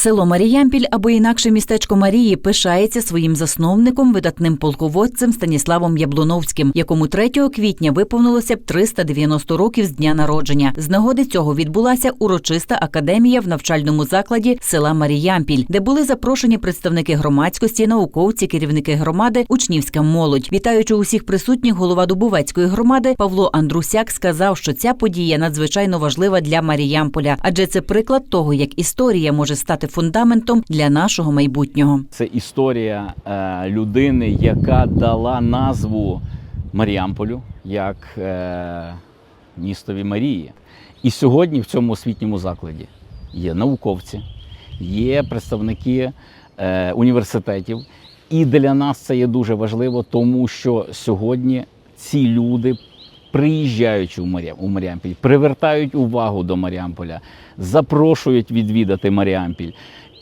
Село Маріямпіль або інакше містечко Марії пишається своїм засновником, видатним полководцем Станіславом Яблоновським, якому 3 квітня виповнилося б 390 років з дня народження. З нагоди цього відбулася урочиста академія в навчальному закладі села Маріямпіль, де були запрошені представники громадськості, науковці, керівники громади, учнівська молодь. Вітаючи усіх присутніх, голова Дубовецької громади Павло Андрусяк сказав, що ця подія надзвичайно важлива для Маріямполя, адже це приклад того, як історія може стати фундаментом для нашого майбутнього. Це історія е, людини, яка дала назву Маріамполю як е, містові Марії. І сьогодні в цьому освітньому закладі є науковці, є представники е, університетів. І для нас це є дуже важливо, тому що сьогодні ці люди, приїжджаючи у Маріам- у Маріампіль, привертають увагу до Маріамполя, запрошують відвідати Маріампіль.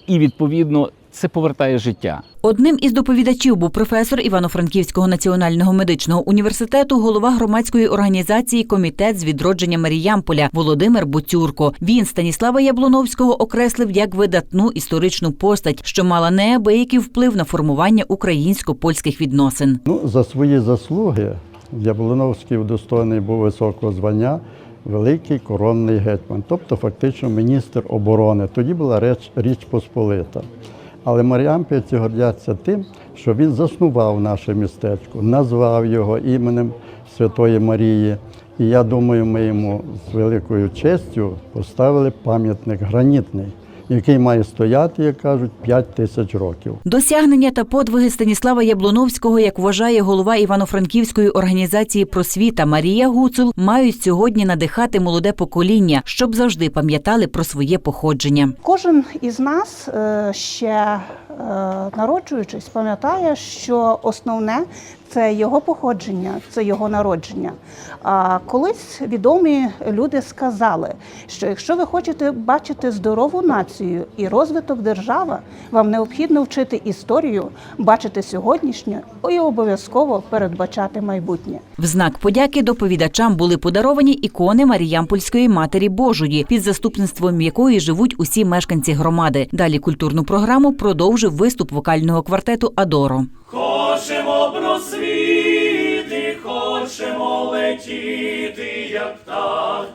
І відповідно це повертає життя. Одним із доповідачів був професор Івано-Франківського національного медичного університету, голова громадської організації Комітет з відродження Маріямполя Володимир Буцюрко. Він Станіслава Яблоновського окреслив як видатну історичну постать, що мала неабиякий вплив на формування українсько-польських відносин. Ну, за свої заслуги Яблоновський удостоєний був високого звання Великий коронний гетьман, тобто фактично міністр оборони. Тоді була реч, річ Посполита. Але маріампільці гордяться тим, що він заснував наше містечко, назвав його іменем Святої Марії. І я думаю, ми йому з великою честю поставили пам'ятник гранітний, який має стояти, як кажуть, 5 тисяч років. Досягнення та подвиги Станіслава Яблоновського, як вважає голова Івано-Франківської організації просвіта Марія Гуцул, мають сьогодні надихати молоде покоління, щоб завжди пам'ятали про своє походження. Кожен із нас е, ще народжуючись, пам'ятає, що основне це його походження, це його народження. А колись відомі люди сказали, що якщо ви хочете бачити здорову націю і розвиток держави, вам необхідно вчити історію, бачити сьогоднішнє і обов'язково передбачати майбутнє. В знак подяки доповідачам були подаровані ікони Маріямпольської Матері Божої, під заступництвом якої живуть усі мешканці громади. Далі культурну програму продовжив виступ вокального квартету Адоро. Хочемо просвіти, хочемо летіти, як птах,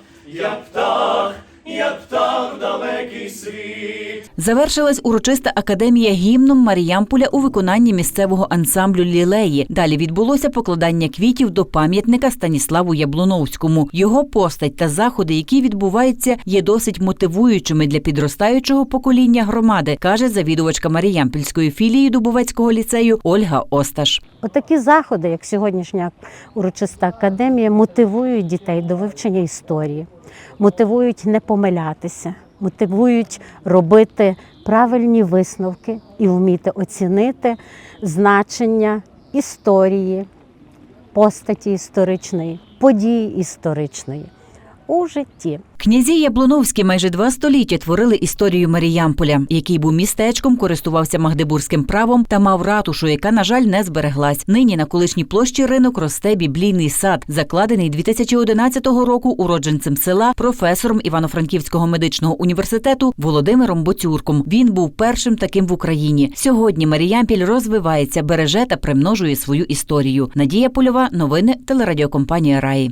Завершилась урочиста академія гімном Маріямполя у виконанні місцевого ансамблю лілеї. Далі відбулося покладання квітів до пам'ятника Станіславу Яблоновському. Його постать та заходи, які відбуваються, є досить мотивуючими для підростаючого покоління громади, каже завідувачка Маріямпільської філії Дубовецького ліцею Ольга Осташ. Отакі заходи, як сьогоднішня урочиста академія, мотивують дітей до вивчення історії, мотивують не помилятися, мотивують робити правильні висновки і вміти оцінити значення історії, постаті історичної, події історичної у житті. Князі Яблоновські майже два століття творили історію Маріямполя, який був містечком, користувався магдебурзьким правом та мав ратушу, яка, на жаль, не збереглась. Нині на колишній площі ринок росте біблійний сад, закладений 2011 року уродженцем села, професором Івано-Франківського медичного університету Володимиром Боцюрком. Він був першим таким в Україні. Сьогодні Маріямпіль розвивається, береже та примножує свою історію. Надія Польова, новини телерадіокомпанія Раї.